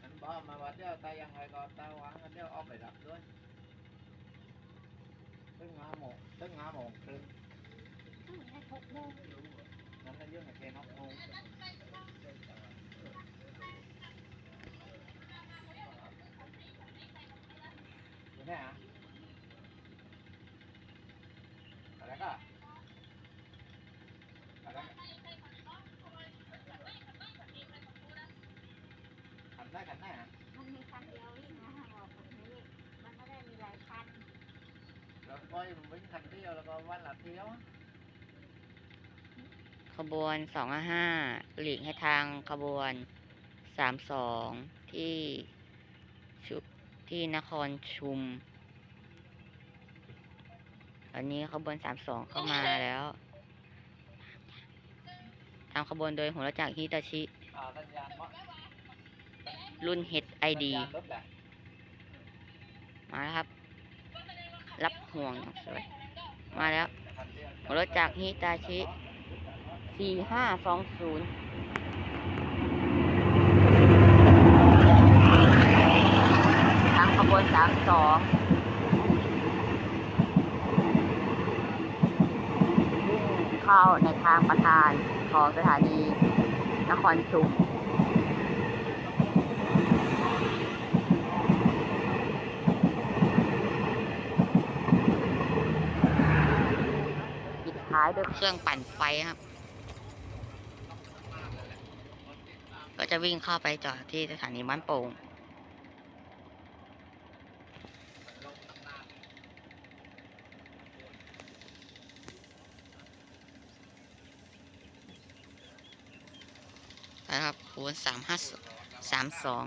ฉันบอกมาว่าเดี๋ยวตายังไงก็ตาวางกันเดี๋ยวเอาไปรับด้วยตึ้งงาโมงตึ้งงาโมงครึ่ง ให้หกโมง นั่นเป็นเรื่องของแกนอกโมงอยู่ไหนอะอะไรก็อะไรขันได้ขันได้อะ มันมีคันเดียวนี่นะบอกแบบนี้ มันไม่ได้มีหลายคัน แล้วก็วิ่งคันเดียวแล้วก็วันละเที่ยว ขบวนสองห้าหลีกให้ทางขบวนสามสองที่ชุที่นครชุม ตอนนี้ขบวนสามสองเข้ามาแล้วตามขบวนโดยหัวรถจักรฮิตาชิอ่าสัญญาณว่ารุ่น HID สัญญาณรถแหละมาแล้วครับรับ ห่วงอย่างสวย มาแล้วรถจักฮิตาชิสี่ห้างศูนย์ทางขบวนสามสองเข้าในทางประธานของสถานีนครชุม ท้ายด้วยเครื่องปั่นไฟครับ ก็จะวิ่งเข้าไปจอดที่สถานีบ้านโป่งนะครับคูณสามห้าสามสอง